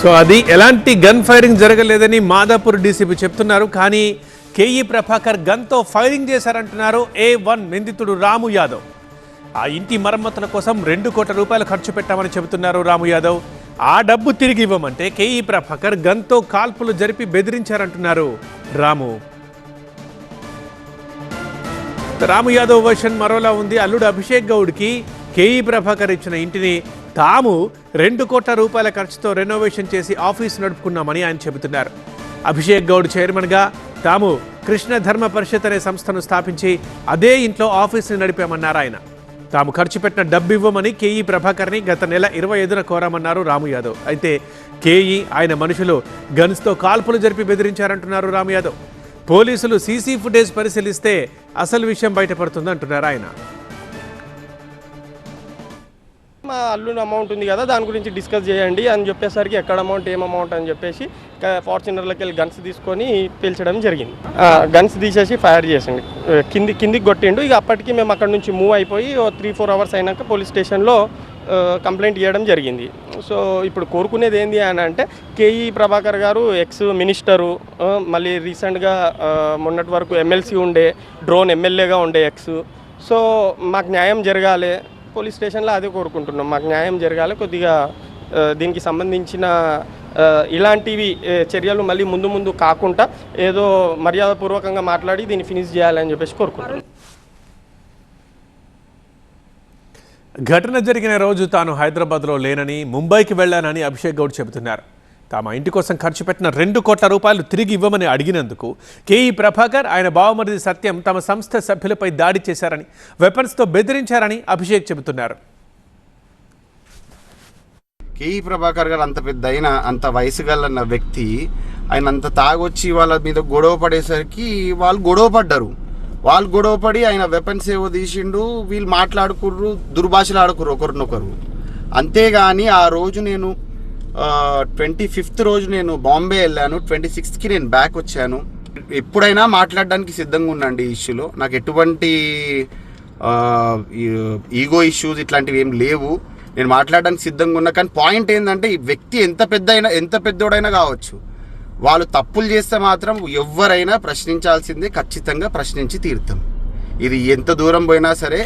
So అది ఎలాంటి gun firing జరగలేదని మాదాపూర్ డీసీపీ చెప్తున్నారు. కానీ కేఈ ప్రభాకర్ గన్తో ఫైరింగ్ చేశారంటున్నారు. ఏ వన్ నిందితుడు రాము యాదవ్. ఆ ఇంటి మరమ్మతుల కోసం రెండు కోట్ల రూపాయలు ఖర్చు పెట్టామని చెబుతున్నారు రాము యాదవ్. ఆ డబ్బు తిరిగి ఇవ్వమంటే కేఈ ప్రభాకర్ గన్తో కాల్పులు జరిపి బెదిరించారంటున్నారు రాము. రాము యాదవ్ వర్షన్ మరోలా ఉంది. అల్లుడు అభిషేక్ గౌడ్కి కేఈ ప్రభాకర్ ఇచ్చిన ఇంటిని తాము రెండు కోట్ల రూపాయల ఖర్చుతో రెనోవేషన్ చేసి ఆఫీస్ నడుపుకున్నామని ఆయన చెబుతున్నారు. అభిషేక్ గౌడ్ చైర్మన్గా తాము కృష్ణ ధర్మ పరిషత్ అనే సంస్థను స్థాపించి అదే ఇంట్లో ఆఫీస్ని నడిపామన్నారు ఆయన. తాము ఖర్చు పెట్టిన డబ్బు ఇవ్వమని కేఈ ప్రభాకర్ని గత నెల ఇరవై ఐదున కోరామన్నారు రాము యాదవ్. అయితే కేఈ ఆయన మనుషులు గన్స్తో కాల్పులు జరిపి బెదిరించారంటున్నారు రాము యాదవ్. పోలీసులు సీసీ ఫుటేజ్ పరిశీలిస్తే అసలు విషయం బయటపడుతుందంటున్నారు ఆయన. మా అల్లుని అమౌంట్ ఉంది కదా దాని గురించి డిస్కస్ చేయండి అని చెప్పేసరికి ఎక్కడ అమౌంట్ ఏం అమౌంట్ అని చెప్పేసి ఫార్చునర్లోకి వెళ్ళి గన్స్ తీసుకొని పేల్చడం జరిగింది. గన్స్ తీసేసి ఫైర్ చేసింది కింది కిందికి కొట్టిండు. ఇక అప్పటికి మేము అక్కడ నుంచి మూవ్ అయిపోయి ఓ త్రీ ఫోర్ అవర్స్ అయినాక పోలీస్ స్టేషన్లో కంప్లైంట్ ఇవ్వడం జరిగింది. సో ఇప్పుడు కోరుకునేది ఏంది అని అంటే కేఈ ప్రభాకర్ గారు ఎక్స్ మినిస్టరు మళ్ళీ రీసెంట్గా మొన్నటి వరకు ఎమ్మెల్సీ ఉండే డ్రోన్ ఎమ్మెల్యేగా ఉండే ఎక్స్ సో మాకు న్యాయం జరగాలి. పోలీస్ స్టేషన్లో అదే కోరుకుంటున్నాం. మాకు న్యాయం జరగాలి కొద్దిగా దీనికి సంబంధించిన ఇలాంటివి చర్యలు మళ్ళీ ముందు ముందు కాకుండా ఏదో మర్యాదపూర్వకంగా మాట్లాడి దీన్ని ఫినిష్ చేయాలని చెప్పేసి కోరుకుంటున్నాం. ఘటన జరిగిన రోజు తాను హైదరాబాద్లో లేనని ముంబైకి వెళ్ళానని అభిషేక్ గౌడ్ చెబుతున్నారు. తమ ఇంటి కోసం ఖర్చు పెట్టిన రెండు కోట్ల రూపాయలు తిరిగి ఇవ్వమని అడిగినందుకు కేఈ ప్రభాకర్ ఆయన బావమరిది సత్యం తమ సంస్థ సభ్యులపై దాడి చేశారని వెపన్స్తో బెదిరించారని అభిషేక్ చెబుతున్నారు. కేఈ ప్రభాకర్ గారు అంత పెద్ద అయిన అంత వయసు గలన్న వ్యక్తి ఆయన అంత తాగొచ్చి వాళ్ళ మీద గొడవ పడేసరికి వాళ్ళు గొడవ పడ్డారు. వాళ్ళు గొడవ పడి ఆయన వెపన్స్ ఏవో తీసిండు వీళ్ళు మాట్లాడుకుర్రు దుర్భాషలు ఆడుకుర్రు ఒకరినొకరు. అంతేగాని ఆ రోజు నేను ట్వంటీ ఫిఫ్త్ రోజు నేను బాంబే వెళ్ళాను. ట్వంటీ సిక్స్త్కి నేను బ్యాక్ వచ్చాను. ఎప్పుడైనా మాట్లాడడానికి సిద్ధంగా ఉండండి ఈ ఇష్యూలో నాకు ఎటువంటి ఈగో ఇష్యూస్ ఇట్లాంటివి ఏం లేవు. నేను మాట్లాడడానికి సిద్ధంగా ఉన్నా కానీ పాయింట్ ఏంటంటే ఈ వ్యక్తి ఎంత పెద్ద అయినా ఎంత పెద్దోడైనా కావచ్చు. వాళ్ళు తప్పులు చేస్తే మాత్రం ఎవరైనా ప్రశ్నించాల్సిందే ఖచ్చితంగా ప్రశ్నించి తీరుతాం. ఇది ఎంత దూరం పోయినా సరే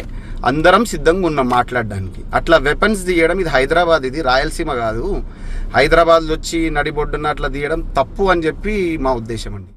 అందరం సిద్ధంగా ఉన్నాం మాట్లాడడానికి. అట్లా వెపన్స్ తీయడం ఇది హైదరాబాద్ ఇది రాయలసీమ కాదు. హైదరాబాద్లో వచ్చి నడిబొడ్డున అట్లా తీయడం తప్పు అని చెప్పి మా ఉద్దేశం అండి.